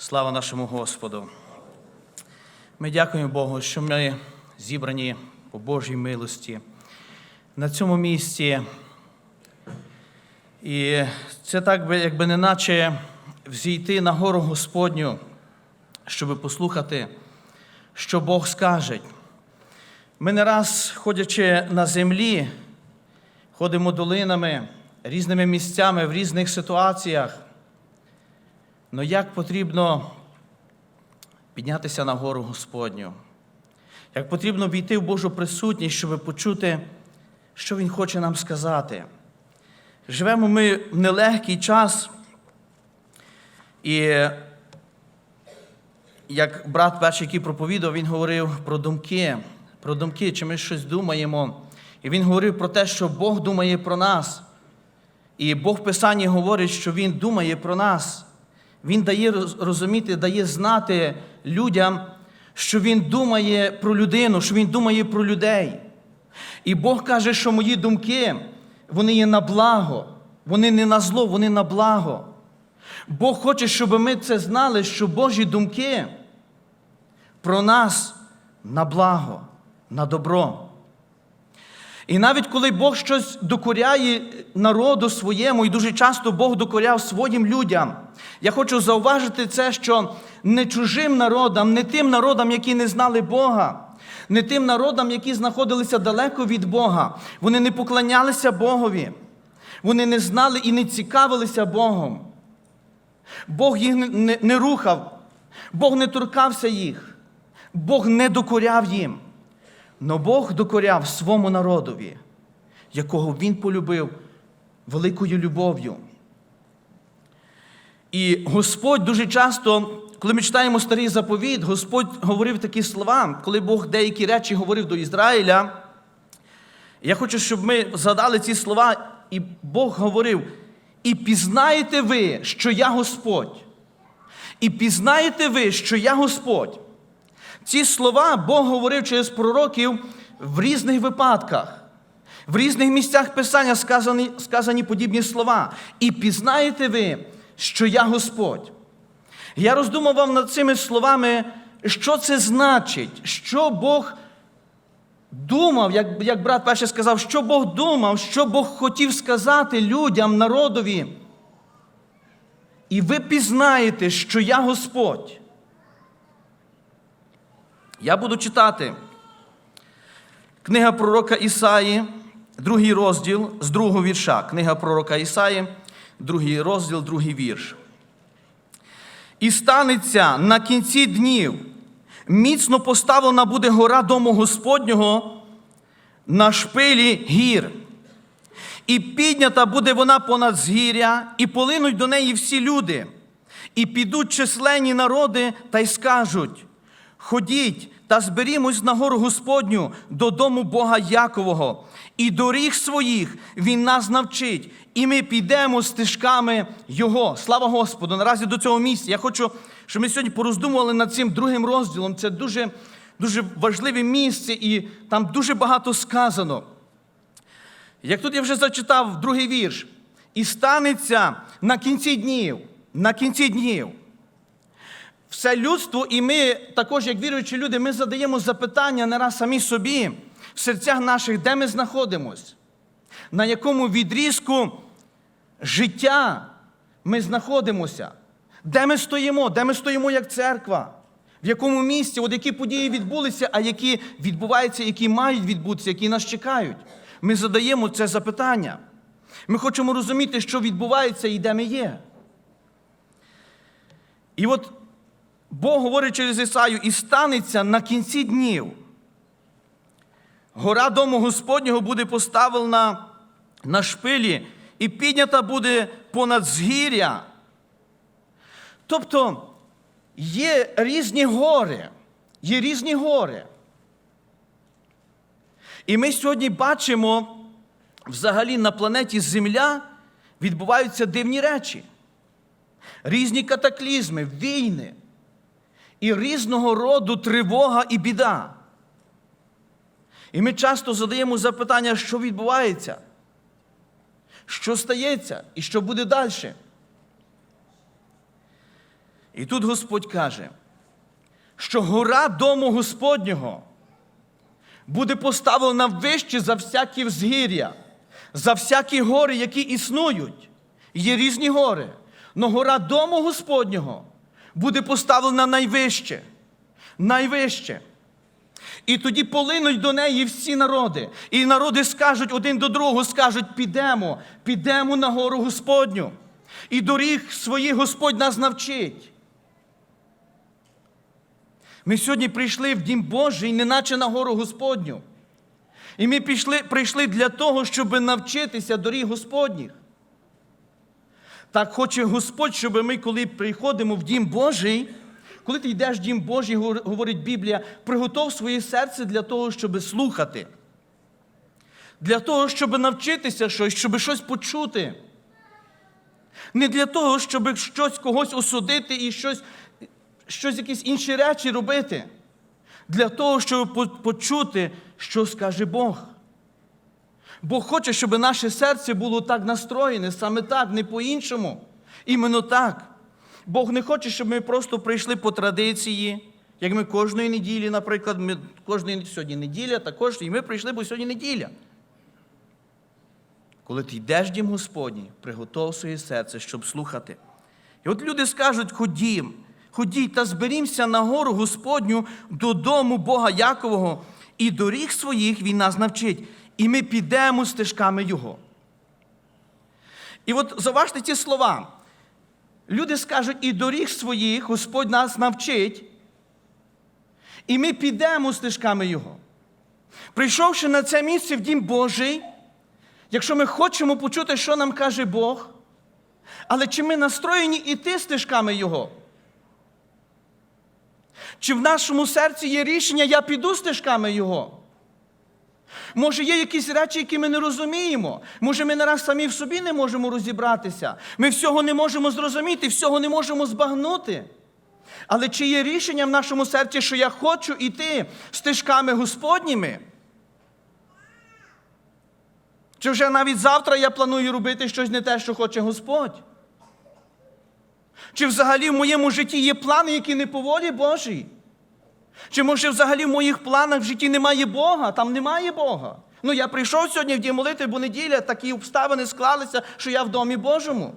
Слава нашому Господу. Ми дякуємо Богу, що ми зібрані по Божій милості на цьому місці. І це так, би, якби не наче взійти на гору Господню, щоб послухати, що Бог скаже. Ми не раз, ходячи на землі, ходимо долинами, різними місцями в різних ситуаціях. Но як потрібно піднятися на гору Господню? Як потрібно війти в Божу присутність, щоб почути, що Він хоче нам сказати? Живемо ми в нелегкий час, і як брат перший, який проповідав, він говорив про думки, про думки, чи ми щось думаємо. І він говорив про те, що Бог думає про нас. І Бог в Писанні говорить, що Він думає про нас. Він дає розуміти, дає знати людям, що Він думає про людину, що Він думає про людей. І Бог каже, що мої думки, вони є на благо, вони не на зло, вони на благо. Бог хоче, щоб ми це знали, що Божі думки про нас на благо, на добро. І навіть коли Бог щось докоряє народу своєму, і дуже часто Бог докоряв своїм людям, я хочу зауважити це, що не чужим народам, не тим народам, які не знали Бога, не тим народам, які знаходилися далеко від Бога, вони не поклонялися Богові, вони не знали і не цікавилися Богом. Бог їх не, рухав, Бог не торкався їх, Бог не докоряв їм. Но Бог докоряв своєму народові, якого Він полюбив великою любов'ю. І Господь дуже часто, коли ми читаємо старий заповіт, Господь говорив такі слова, коли Бог деякі речі говорив до Ізраїля. Я хочу, щоб ми згадали ці слова, і Бог говорив: і пізнаєте ви, що я Господь. І пізнаєте ви, що я Господь. Ці слова Бог говорив через пророків в різних випадках. В різних місцях Писання сказані, сказані подібні слова. І пізнаєте ви, що я Господь. Я роздумував над цими словами, що це значить, що Бог думав, як, як брат перше сказав, що Бог думав, що Бог хотів сказати людям, народові. І ви пізнаєте, що я Господь. Я буду читати книга пророка Ісаї, другий розділ з другого вірша. Книга пророка Ісаї, другий розділ, другий вірш. І станеться на кінці днів, міцно поставлена буде гора дому Господнього на шпилі гір. І піднята буде вона понад згір'я, і полинуть до неї всі люди, і підуть численні народи та й скажуть: Ходіть та зберімось на гору Господню додому Бога Якового, і доріг своїх Він нас навчить, і ми підемо стежками Його. Слава Господу! Наразі до цього місця. Я хочу, щоб ми сьогодні пороздумували над цим другим розділом. Це дуже, дуже важливе місце, і там дуже багато сказано. Як тут я вже зачитав другий вірш, і станеться на кінці днів, на кінці днів. Все людство, і ми, також, як віруючі люди, ми задаємо запитання не раз самі собі, в серцях наших, де ми знаходимось, на якому відрізку життя ми знаходимося, де ми стоїмо, де ми стоїмо як церква, в якому місці, от які події відбулися, а які відбуваються, які мають відбутися, які нас чекають. Ми задаємо це запитання. Ми хочемо розуміти, що відбувається і де ми є. І от Бог говорить через Ісаю, і станеться на кінці днів. Гора дому Господнього буде поставлена на шпилі і піднята буде понад згір'я. Тобто є різні гори, є різні гори. І ми сьогодні бачимо, взагалі на планеті Земля відбуваються дивні речі, різні катаклізми, війни і різного роду тривога і біда. І ми часто задаємо запитання, що відбувається, що стається і що буде далі. І тут Господь каже, що гора дому Господнього буде поставлена вище за всякі взгір'я, за всякі гори, які існують. Є різні гори. Но гора дому Господнього буде поставлена найвище. Найвище. І тоді полинуть до неї всі народи. І народи скажуть один до другого, скажуть: підемо, підемо на гору Господню. І доріг своїх Господь нас навчить. Ми сьогодні прийшли в Дім Божий, неначе на гору Господню. І ми пішли, прийшли для того, щоб навчитися доріг Господніх. Так хоче Господь, щоб ми, коли приходимо в Дім Божий, коли ти йдеш в Дім Божий, говорить Біблія, приготов своє серце для того, щоб слухати. Для того, щоб навчитися щось, щоб щось почути. Не для того, щоб щось когось осудити і щось, щось якісь інші речі робити. Для того, щоб почути, що скаже Бог. Бог хоче, щоб наше серце було так настроєне, саме так, не по-іншому. Іменно так. Бог не хоче, щоб ми просто прийшли по традиції, як ми кожної неділі, наприклад, ми кожної сьогодні неділя, також і ми прийшли, бо сьогодні неділя. Коли ти йдеш дім Господній, приготов своє серце, щоб слухати. І от люди скажуть: ходім, ходіть та зберімося на гору Господню додому Бога Якового, і доріг своїх Він нас навчить, і ми підемо стежками Його. І от заважте ці слова. Люди скажуть, і доріг своїх Господь нас навчить, і ми підемо стежками Його. Прийшовши на це місце в Дім Божий, якщо ми хочемо почути, що нам каже Бог, але чи ми настроєні іти стежками Його? Чи в нашому серці є рішення, я піду стежками Його? Може, є якісь речі, які ми не розуміємо. Може, ми нараз самі в собі не можемо розібратися. Ми всього не можемо зрозуміти, всього не можемо збагнути. Але чи є рішення в нашому серці, що я хочу йти стежками Господніми? Чи вже навіть завтра я планую робити щось не те, що хоче Господь? Чи взагалі в моєму житті є плани, які не по волі Божій? Чи може взагалі в моїх планах в житті немає Бога? Там немає Бога. Ну я прийшов сьогодні в дім молитви, бо неділя, такі обставини склалися, що я в домі Божому.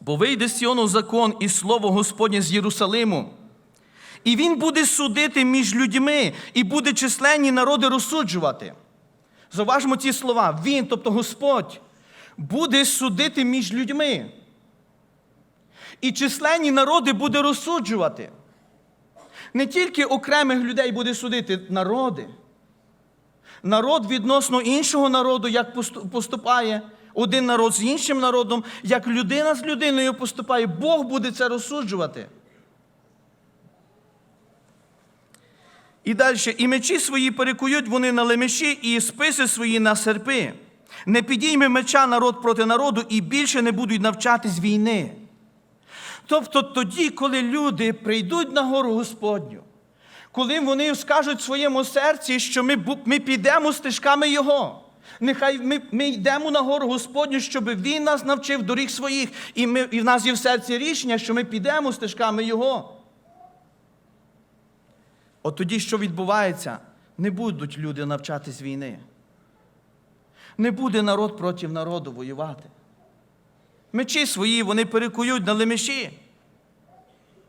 Бо вийде з Сіону закон і слово Господнє з Єрусалиму. І він буде судити між людьми, і буде численні народи розсуджувати. Зауважмо ці слова. Він, тобто Господь, буде судити між людьми. І численні народи буде розсуджувати. Не тільки окремих людей буде судити народи. Народ відносно іншого народу, як поступає один народ з іншим народом, як людина з людиною поступає, Бог буде це розсуджувати. І далі, і мечі свої перекують вони на лемеші, і списи свої на серпи. Не підійме меча народ проти народу, і більше не будуть навчатись війни. Тобто тоді, коли люди прийдуть на гору Господню, коли вони скажуть в своєму серці, що ми, ми підемо стежками Його. Нехай ми, ми йдемо на гору Господню, щоб Він нас навчив доріг своїх, і, ми, і в нас є в серці рішення, що ми підемо стежками Його. От тоді, що відбувається, не будуть люди навчатись війни. Не буде народ проти народу воювати. Мечі свої вони перекують на лемеші.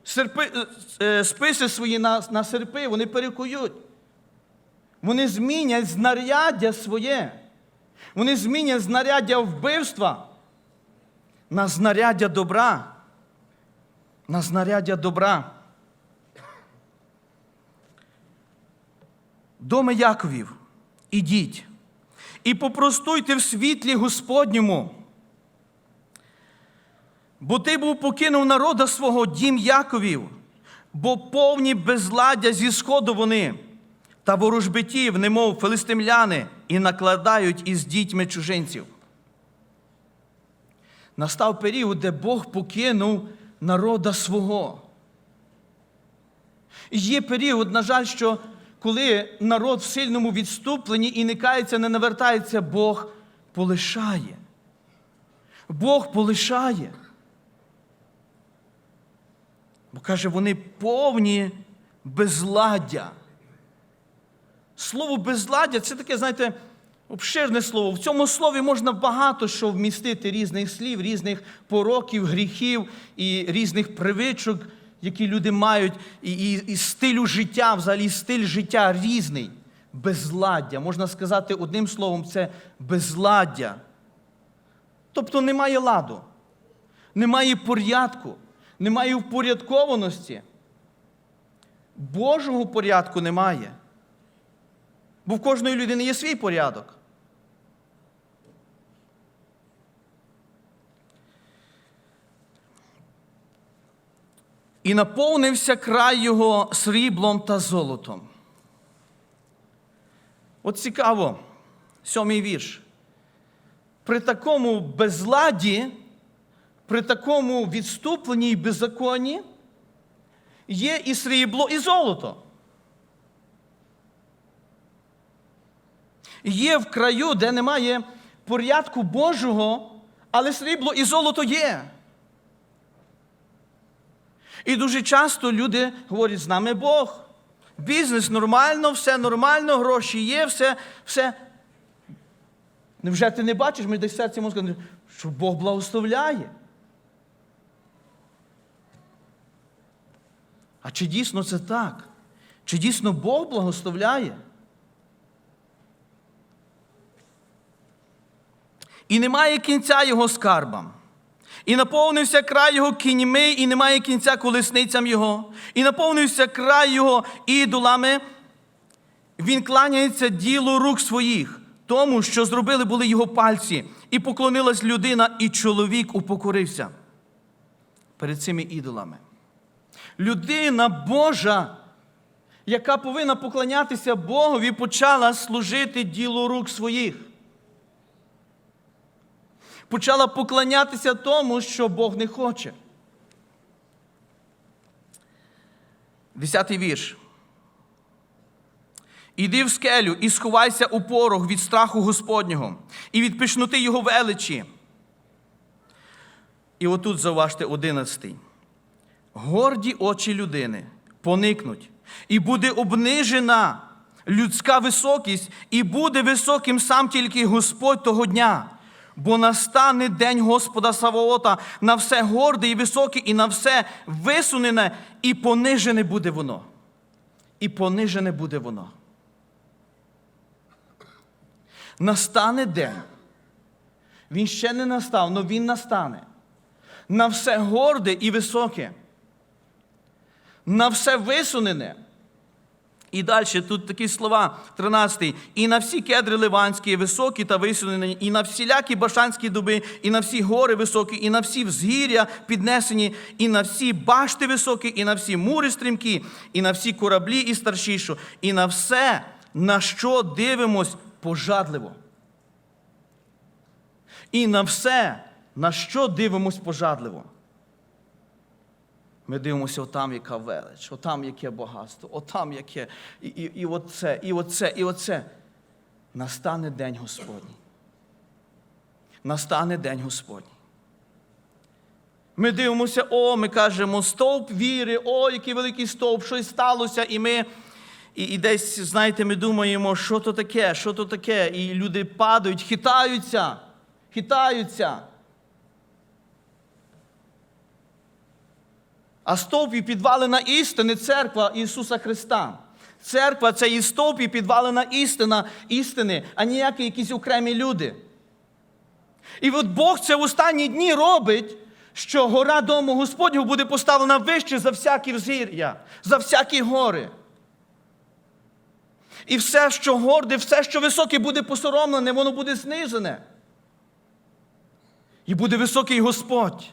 Серпи, е, е, списи свої на, на серпи вони перекують. Вони змінять знаряддя своє. Вони змінять знаряддя вбивства на знаряддя добра. На знаряддя добра. Доми Яковів, ідіть і попростуйте в світлі Господньому. Бо ти був покинув народа свого дім Яковів, бо повні безладдя зі сходу вони, та ворожбитів, немов филистимляни, і накладають із дітьми чужинців. Настав період, де Бог покинув народа свого. І є період, на жаль, що коли народ в сильному відступленні і не кається, не навертається, Бог полишає. Бог полишає. Бо каже, вони повні безладдя. Слово безладдя це таке, знаєте, обширне слово. В цьому слові можна багато що вмістити різних слів, різних пороків, гріхів і різних привичок, які люди мають, і, і, і стилю життя, взагалі стиль життя різний. Безладдя. Можна сказати одним словом, це безладдя. Тобто немає ладу, немає порядку, немає впорядкованості. Божого порядку немає. Бо в кожної людини є свій порядок. І наповнився край його сріблом та золотом. От цікаво, сьомий вірш. При такому безладі, при такому відступленні і беззаконні є і срібло, і золото. Є в краю, де немає порядку Божого, але срібло і золото є. І дуже часто люди говорять, з нами Бог. Бізнес нормально, все нормально, гроші є, все. все. Невже ти не бачиш, ми десь серці можемо сказати, що Бог благословляє? А чи дійсно це так? Чи дійсно Бог благословляє? І немає кінця його скарбам. І наповнився край його кіньми, і немає кінця колесницям його, і наповнився край його ідолами. Він кланяється ділу рук своїх, тому, що зробили були його пальці, і поклонилась людина, і чоловік упокорився перед цими ідолами. Людина Божа, яка повинна поклонятися Богові, почала служити ділу рук своїх почала поклонятися тому, що Бог не хоче. Десятий вірш. Іди в скелю і сховайся у порох від страху Господнього і від пишноти Його величі. І отут заважте одинадцятий. Горді очі людини поникнуть, і буде обнижена людська високість, і буде високим сам тільки Господь того дня. Бо настане день Господа Савоота на все горде і високе, і на все висунене, і понижене буде воно. І понижене буде воно. Настане день. Він ще не настав, але він настане. На все горде і високе. На все висунене. І далі тут такі слова, 13. І на всі кедри ливанські, високі та висунені, і на всілякі башанські дуби, і на всі гори високі, і на всі взгір'я піднесені, і на всі башти високі, і на всі мури стрімкі, і на всі кораблі і старшішу, і на все, на що дивимось пожадливо. І на все, на що дивимось пожадливо. Ми дивимося, отам яка велич, отам яке багатство, отам яке, і, і, і оце, і оце, і оце. Настане день Господній. Настане день Господній. Ми дивимося, о, ми кажемо, стовп віри, о, який великий стовп, щось сталося, і ми. І, і десь, знаєте, ми думаємо, що то таке, що то таке. І люди падають, хитаються, хитаються. А стовп і підвалена істини церква Ісуса Христа. Церква це і стовп і підвалена істина істини, а ніякі якісь окремі люди. І от Бог це в останні дні робить, що гора дому Господнього буде поставлена вище за всякі взір'я, за всякі гори. І все, що горде, все, що високе, буде посоромлене, воно буде знижене. І буде високий Господь.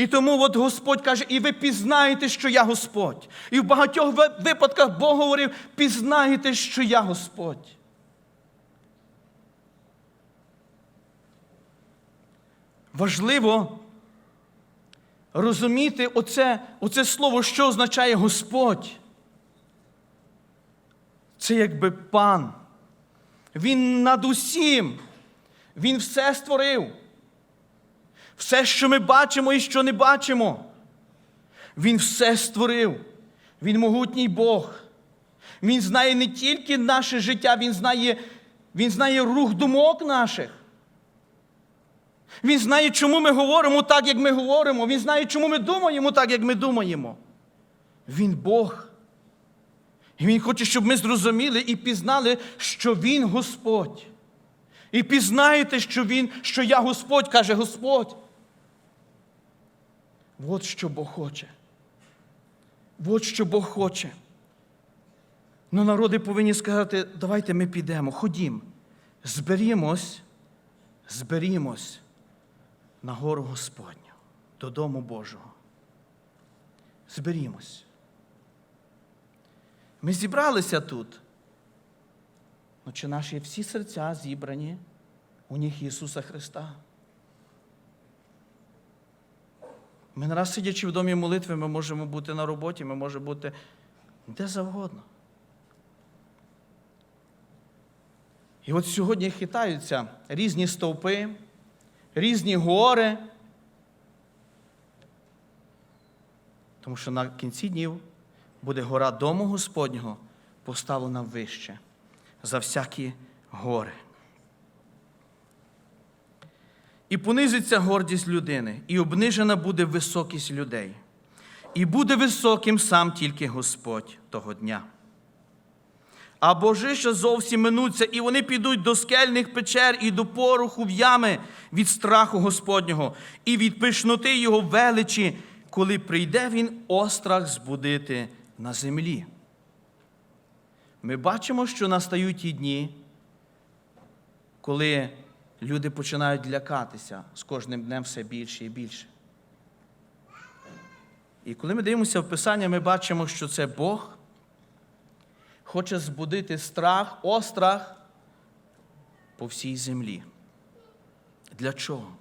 І тому от Господь каже, і ви пізнаєте, що я Господь. І в багатьох випадках Бог говорив, пізнаєте, що я Господь. Важливо розуміти оце, оце слово, що означає Господь. Це якби пан. Він над усім. Він все створив. Все, що ми бачимо і що не бачимо. Він все створив. Він могутній Бог. Він знає не тільки наше життя, Він знає, він знає рух думок наших. Він знає, чому ми говоримо так, як ми говоримо. Він знає, чому ми думаємо так, як ми думаємо. Він Бог. І Він хоче, щоб ми зрозуміли і пізнали, що Він Господь. І пізнаєте, що Він, що я Господь, каже Господь. От що Бог хоче. От що Бог хоче. Ну, народи повинні сказати, давайте ми підемо, ходім, зберімось, зберімось на гору Господню, додому Божого. Зберімось. Ми зібралися тут. Ну, чи наші всі серця зібрані у них Ісуса Христа? Ми нараз сидячи в домі молитви, ми можемо бути на роботі, ми можемо бути де завгодно. І от сьогодні хитаються різні стовпи, різні гори. Тому що на кінці днів буде гора дому Господнього поставлена вище за всякі гори. І понизиться гордість людини, і обнижена буде високість людей. І буде високим сам тільки Господь того дня. А божища зовсім минуться, і вони підуть до скельних печер і до пороху в ями від страху Господнього, і від пишноти його величі, коли прийде він острах збудити на землі. Ми бачимо, що настають ті дні, коли люди починають лякатися з кожним днем все більше і більше. І коли ми дивимося в Писання, ми бачимо, що це Бог хоче збудити страх, острах по всій землі. Для чого?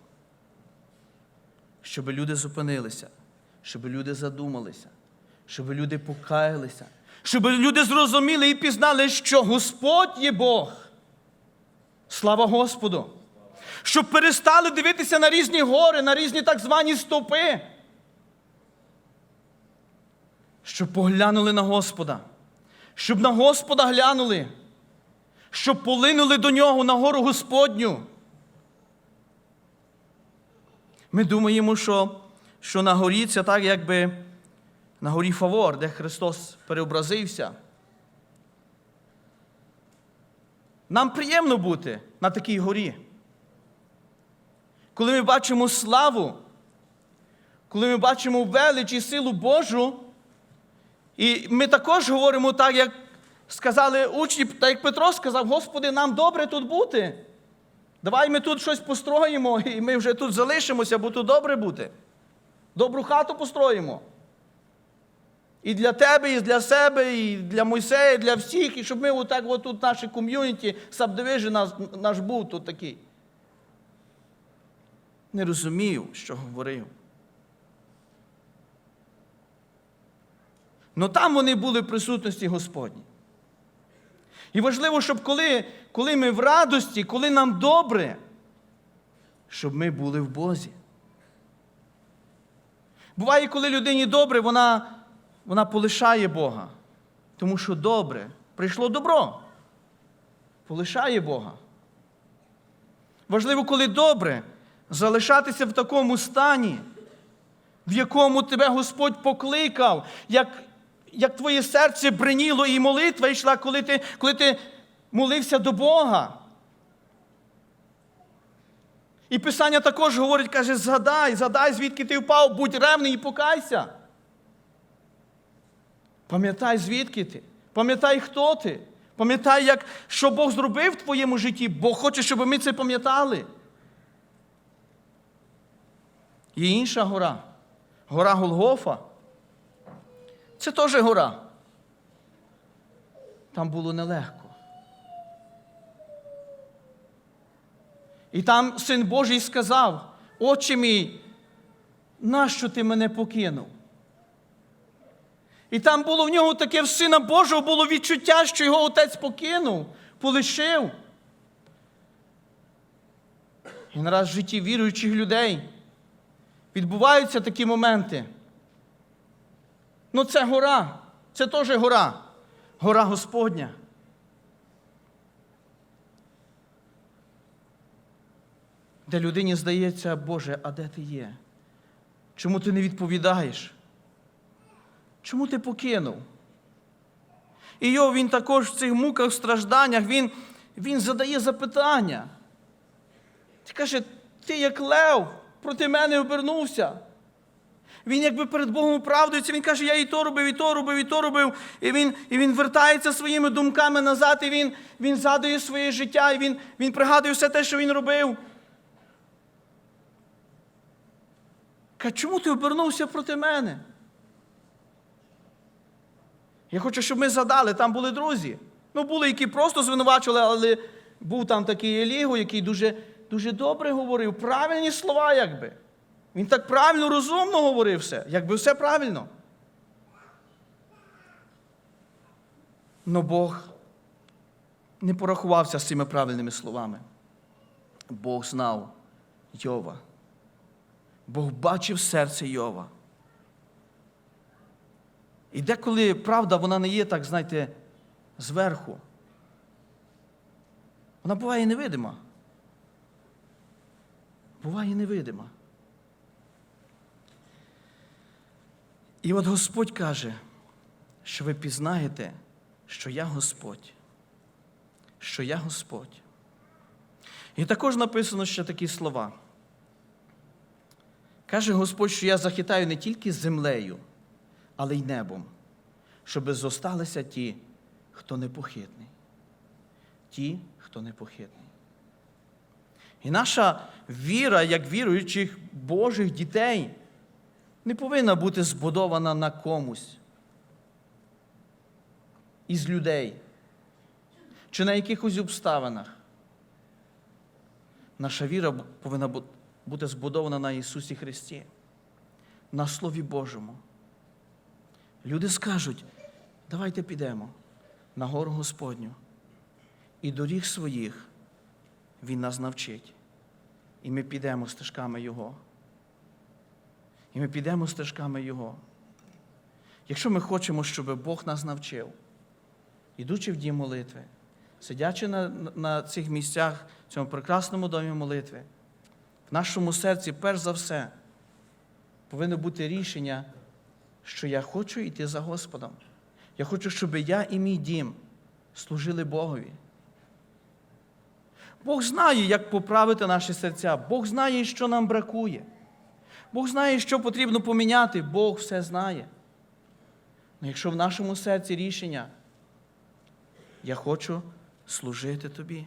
Щоб люди зупинилися, щоб люди задумалися, щоб люди покаялися, щоб люди зрозуміли і пізнали, що Господь є Бог. Слава Господу! Щоб перестали дивитися на різні гори, на різні так звані стовпи. Щоб поглянули на Господа, щоб на Господа глянули, щоб полинули до нього на гору Господню. Ми думаємо, що, що на горі це так, якби на горі Фавор, де Христос переобразився. Нам приємно бути на такій горі. Коли ми бачимо славу, коли ми бачимо велич і силу Божу, і ми також говоримо так, як сказали учні, так як Петро сказав, Господи, нам добре тут бути. Давай ми тут щось построїмо, і ми вже тут залишимося, бо тут добре бути. Добру хату построїмо. І для тебе, і для себе, і для Мойсея, і для всіх, і щоб ми отак, от тут наше ком'юніті, наш, наш був тут такий. Не розумів, що говорив. Ну там вони були в присутності Господній. І важливо, щоб коли, коли ми в радості, коли нам добре, щоб ми були в Бозі. Буває, коли людині добре, вона, вона полишає Бога. Тому що добре, прийшло добро. Полишає Бога. Важливо, коли добре, залишатися в такому стані, в якому тебе Господь покликав, як, як твоє серце бриніло і молитва йшла, коли ти, коли ти молився до Бога. І Писання також говорить, каже, згадай, згадай, звідки ти впав, будь ревний і покайся. Пам'ятай, звідки ти. Пам'ятай, хто ти. Пам'ятай, як, що Бог зробив в твоєму житті. Бог хоче, щоб ми це пам'ятали. Є інша гора. Гора Голгофа. Це теж гора. Там було нелегко. І там син Божий сказав: Отче мій, нащо ти мене покинув? І там було в нього таке в сина Божого було відчуття, що його отець покинув, полишив. І нараз в житті віруючих людей відбуваються такі моменти. Ну, це гора, це теж гора, гора Господня. Де людині здається, Боже, а де ти є? Чому ти не відповідаєш? Чому ти покинув? І Йов, він також в цих муках, стражданнях, він, він задає запитання. Ти каже, ти як лев проти мене обернувся. Він якби перед Богом оправдується, він каже, я і то робив, і то робив, і то робив. І він, і він вертається своїми думками назад, і він, він згадує своє життя, і він, він пригадує все те, що він робив. Каже, чому ти обернувся проти мене? Я хочу, щоб ми згадали, там були друзі. Ну, були, які просто звинувачували, але був там такий Елігу, який дуже, дуже добре говорив, правильні слова, якби. Він так правильно, розумно говорив все, якби все правильно. Но Бог не порахувався з цими правильними словами. Бог знав Йова. Бог бачив серце Йова. І деколи правда, вона не є так, знаєте, зверху. Вона буває невидима. Буває невидима. І от Господь каже, що ви пізнаєте, що я Господь, що я Господь. І також написано ще такі слова. Каже Господь, що я захитаю не тільки землею, але й небом, щоби зосталися ті, хто непохитний. Ті, хто непохитний. І наша віра, як віруючих Божих дітей, не повинна бути збудована на комусь із людей чи на якихось обставинах. Наша віра повинна бути збудована на Ісусі Христі, на Слові Божому. Люди скажуть, давайте підемо на гору Господню. І доріг своїх Він нас навчить. І ми підемо стежками Його. І ми підемо стежками Його. Якщо ми хочемо, щоб Бог нас навчив, ідучи в дім молитви, сидячи на, на цих місцях, в цьому прекрасному домі молитви, в нашому серці, перш за все, повинно бути рішення, що я хочу йти за Господом. Я хочу, щоб я і мій дім служили Богові. Бог знає, як поправити наші серця. Бог знає, що нам бракує. Бог знає, що потрібно поміняти, Бог все знає. Але якщо в нашому серці рішення, я хочу служити тобі.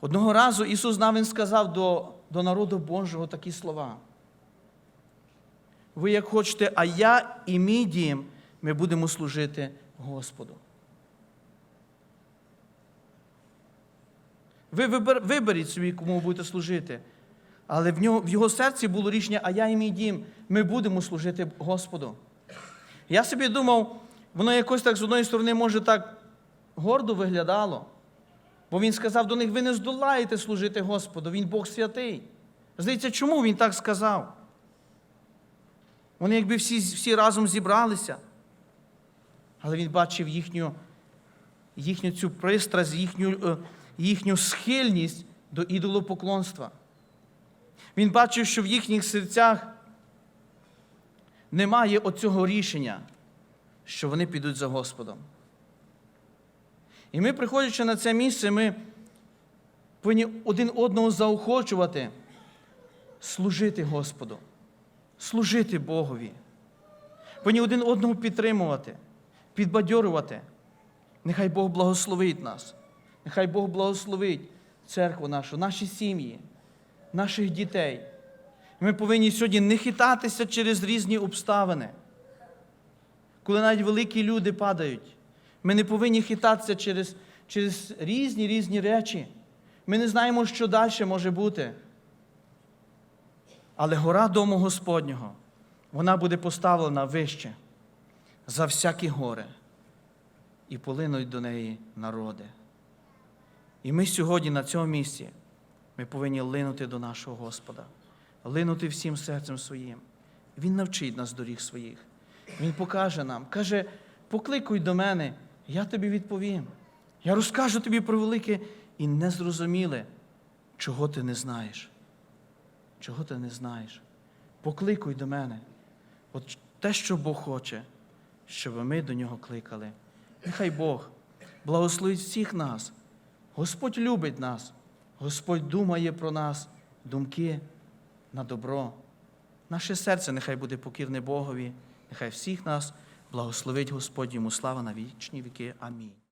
Одного разу Ісус навіть сказав до, до народу Божого такі слова. Ви як хочете, а я і мій дім, ми будемо служити Господу. Ви вибер, виберіть собі, кому ви будете служити. Але в, нього, в його серці було рішення, а я і мій дім, ми будемо служити Господу. Я собі думав, воно якось так з одної сторони, може, так гордо виглядало. Бо він сказав до них, ви не здолаєте служити Господу, Він Бог святий. Здається, чому він так сказав? Вони якби всі, всі разом зібралися. Але він бачив їхню, їхню цю пристрасть, їхню, їхню схильність до ідолопоклонства. Він бачив, що в їхніх серцях немає оцього рішення, що вони підуть за Господом. І ми, приходячи на це місце, ми повинні один одного заохочувати, служити Господу, служити Богові. Повинні один одного підтримувати, підбадьорювати. Нехай Бог благословить нас. Нехай Бог благословить церкву нашу, наші сім'ї, наших дітей. Ми повинні сьогодні не хитатися через різні обставини. Коли навіть великі люди падають, ми не повинні хитатися через, через різні різні речі. Ми не знаємо, що далі може бути. Але гора дому Господнього, вона буде поставлена вище за всякі гори. І полинуть до неї народи. І ми сьогодні на цьому місці Ми повинні линути до нашого Господа, линути всім серцем своїм. Він навчить нас доріг своїх. Він покаже нам, каже, покликуй до мене, я тобі відповім. Я розкажу тобі про велике і незрозуміле, чого ти не знаєш. Чого ти не знаєш? Покликуй до мене. От те, що Бог хоче, щоб ми до нього кликали. Нехай Бог благословить всіх нас. Господь любить нас. Господь думає про нас, думки на добро. Наше серце нехай буде покірне Богові, нехай всіх нас благословить Господь йому слава на вічні віки. Амінь.